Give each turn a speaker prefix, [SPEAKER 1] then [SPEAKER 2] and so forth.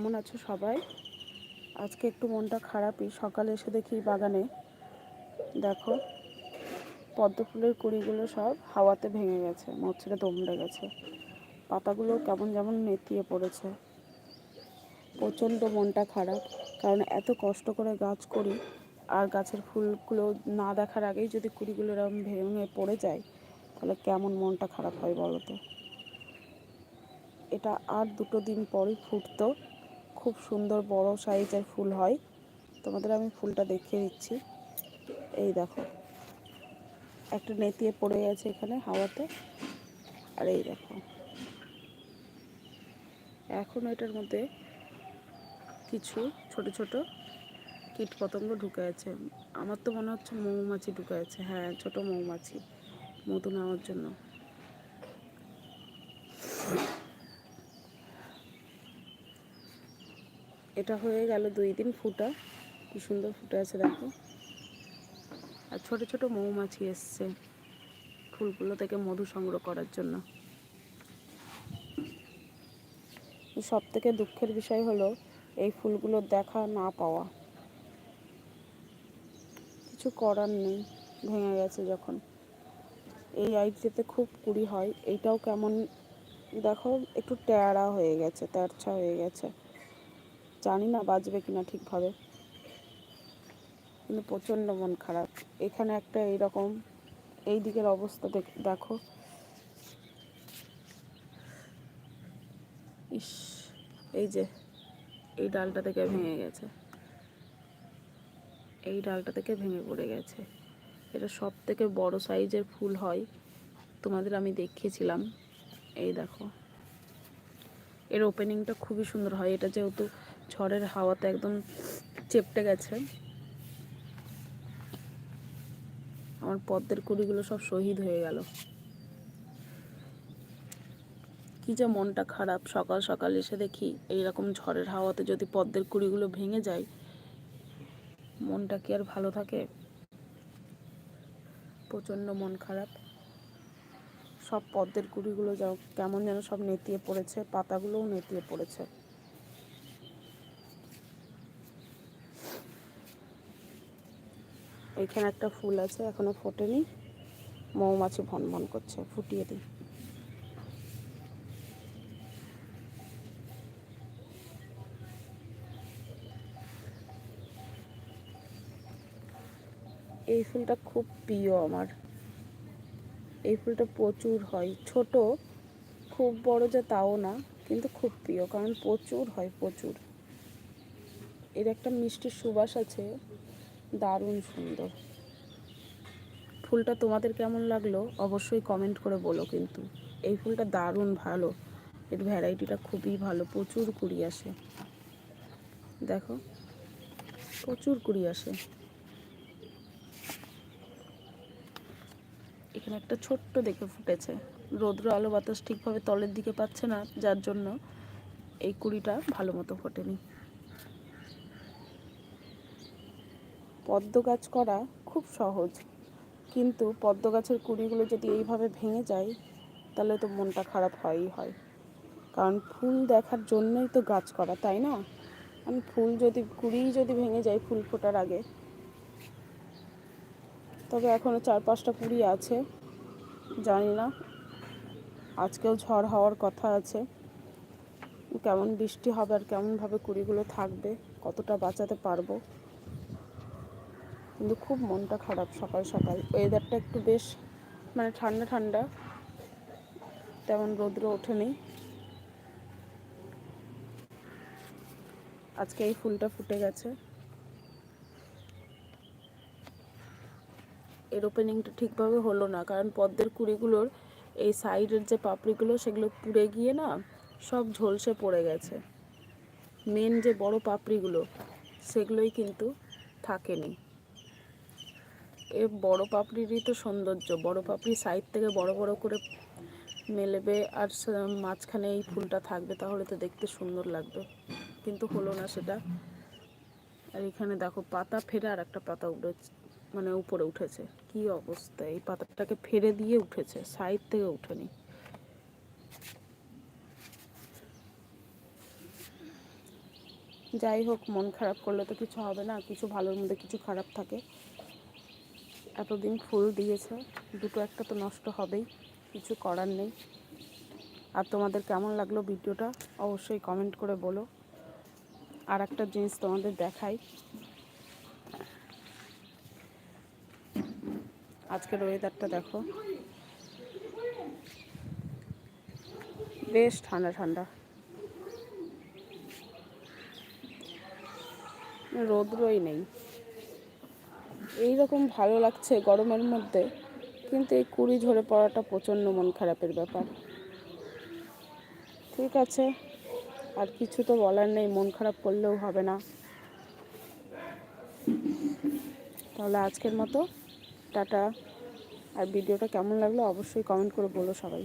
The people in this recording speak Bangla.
[SPEAKER 1] কেমন আছো সবাই? আজকে একটু মনটা খারাপই। সকালে এসে দেখি বাগানে, দেখো, পদ্ম ফুলের কুড়িগুলো সব হাওয়াতে ভেঙে গেছে মরছেড়ে দমড়ে গেছে। পাতাগুলো কেমন যেমন নেতিয়ে পড়েছে। প্রচণ্ড মনটা খারাপ, কারণ এত কষ্ট করে গাছ করি আর গাছের ফুলগুলো না দেখার আগেই যদি কুড়িগুলো এরকম ভেঙে পড়ে যায়, তাহলে কেমন মনটা খারাপ হয় বলো তো? এটা আর দুটো দিন পরই ফুটতো। খুব সুন্দর বড় সাইজের ফুল হয়। তোমাদের আমি ফুলটা দেখিয়ে দিচ্ছি। এই দেখো। একটা নেতিয়ে পড়ে গেছে এখানে হাওয়াতে। আর এই দেখো। এখন এটার মধ্যে কিছু ছোট ছোট কীট পতঙ্গ ঢুকে আছে। আমার তো মনে হচ্ছে মৌমাছি ঢুকে আছে। হ্যাঁ ছোট মৌমাছি। মধু নেওয়ার জন্য। এটা হয়ে গেল দুই দিন ফুটা। কি সুন্দর ফুটে আছে, দেখো। আর ছোট ছোট মৌমাছি এসছে ফুলগুলো থেকে মধু সংগ্রহ করার জন্য। সব থেকে দুঃখের বিষয় হলো এই ফুলগুলো দেখা না পাওয়া। কিছু করার নেই, ভেঙে গেছে যখন। এই আইটিতে খুব কুড়ি হয়, এইটাও কেমন? দেখো, একটু ট্যাড়া হয়ে গেছে, তেরছা হয়ে গেছে। জানি না বাজবে কিনা ঠিকভাবে। কিন্তু প্রচণ্ড মন খারাপ। এখানে একটা এইরকম, এই দিকের অবস্থা দেখো ইস, এই যে, এই ডালটা থেকে ভেঙে গেছে। এই ডালটা থেকে ভেঙে পড়ে গেছে। এটা সব থেকে বড় সাইজের ফুল হয়। তোমাদের আমি দেখিয়েছিলাম। এই দেখো। এর ওপেনিংটা খুবই সুন্দর হয়। এটা যেহেতু ঝড়ের হাওয়াতে একদম চেপটে গেছে। আমার পদ্মের কুড়িগুলো সব শহীদ হয়ে গেল। কি যে মনটা খারাপ, সকাল সকাল এসে দেখি এইরকম ঝড়ের হাওয়াতে যদি পদ্মের কুড়িগুলো ভেঙে যায়, মনটা কি আর ভালো থাকে? প্রচণ্ড মন খারাপ। সব পদ্মের কুড়িগুলো কেমন যেন সব নেতিয়ে পড়েছে, পাতাগুলোও নেতিয়ে পড়েছে। এখানে একটা ফুল আছে, এখনও ফোটেনি। মৌমাছি ভন ভন করছে, ফুটিয়ে দিই। এই ফুলটা খুব প্রিয় আমার। এই ফুলটা প্রচুর হয়। ছোট, খুব বড় যে তাও না, কিন্তু খুব প্রিয়, কারণ প্রচুর হয়, প্রচুর। এর একটা মিষ্টি সুবাস আছে দারুণ সুন্দর। ফুলটা তোমাদের কেমন লাগল অবশ্যই কমেন্ট করে বলো কিন্তু। এই ফুলটা দারুণ ভালো। এর ভ্যারাইটিটা খুবই ভালো। প্রচুর কুড়ি আসে। দেখো, প্রচুর কুড়ি আসে। এখানে একটা ছোট্ট দেখে ফুটেছে। রৌদ্র আলো বাতাস ঠিকভাবে তলের দিকে পাচ্ছে না, যার জন্য এই কুড়িটা ভালো মতো ফোটেনি। পদ্ম গাছ করা খুব সহজ। কিন্তু পদ্ম গাছের কুড়িগুলো যদি এইভাবে ভেঙে যায়, তাহলে তো মনটা খারাপ হয়ই হয়। কারণ ফুল দেখার জন্যই তো গাছ করা, তাই না? আমি ফুল যদি, কুড়ি যদি ভেঙে যায় ফুল ফোটার আগে। তবে এখনও চার পাঁচটা কুড়ি আছে। জানি না, আজকেও ঝড় হওয়ার কথা আছে। কেমন বৃষ্টি হবে আর কেমনভাবে কুড়িগুলো থাকবে, কতটা বাঁচাতে পারব। কিন্তু খুব মনটা খারাপ সকাল সকাল। ওয়েদারটা একটু বেশ মানে ঠান্ডা ঠান্ডা। তেমন রৌদ্র ওঠেনি। আজকে এই ফুলটা ফুটে গেছে। এর ওপেনিংটা ঠিকভাবে হলো না, কারণ পদ্মের কুড়িগুলোর এই সাইডের যে পাপড়িগুলো, সেগুলো পুড়ে গিয়ে না সব ঝলসে পড়ে গেছে। মেন যে বড় পাপড়িগুলো, সেগুলোই কিন্তু থাকেনি। এ বড় পাপড়িরই তো সৌন্দর্য। বড় পাপড়ি সাইড থেকে বড় বড় করে মেলেবে আর মাঝখানে এই ফুলটা থাকবে, তাহলে তো দেখতে সুন্দর লাগবে। কিন্তু হলো না সেটা। আর এখানে দেখো পাতা ফেরে আর একটা পাতা উঠে মানে উপরে উঠেছে। কি অবস্থা? এই পাতাটাকে ফেরে দিয়ে উঠেছে সাইড থেকে উঠেনি। যাই হোক, মন খারাপ করলে তো কিছু হবে না, কিছু ভালোর মধ্যে কিছু খারাপ থাকে। এতদিন ফুল দিয়েছে, দুটো একটা তো নষ্ট হবেই, কিছু করার নেই। আর তোমাদের কেমন লাগল ভিডিওটা, অবশ্যই কমেন্ট করে বলো। আর একটা জিনিস তোমাদের দেখাই। আজকের ওয়েদারটা দেখো। বেশ ঠান্ডা ঠান্ডা। রোদ্রই নেই। এই রকম ভালো লাগছে গরমের মধ্যে, কিন্তু এই কুড়ি ঝরে পড়াটা প্রচণ্ড মন খারাপের ব্যাপার। ঠিক আছে, আর কিছু তো বলার নেই, মন খারাপ করলেও হবে না। তাহলে আজকের মতো, টাটা। আর ভিডিওটা কেমন লাগল অবশ্যই কমেন্ট করে বলো সবাই।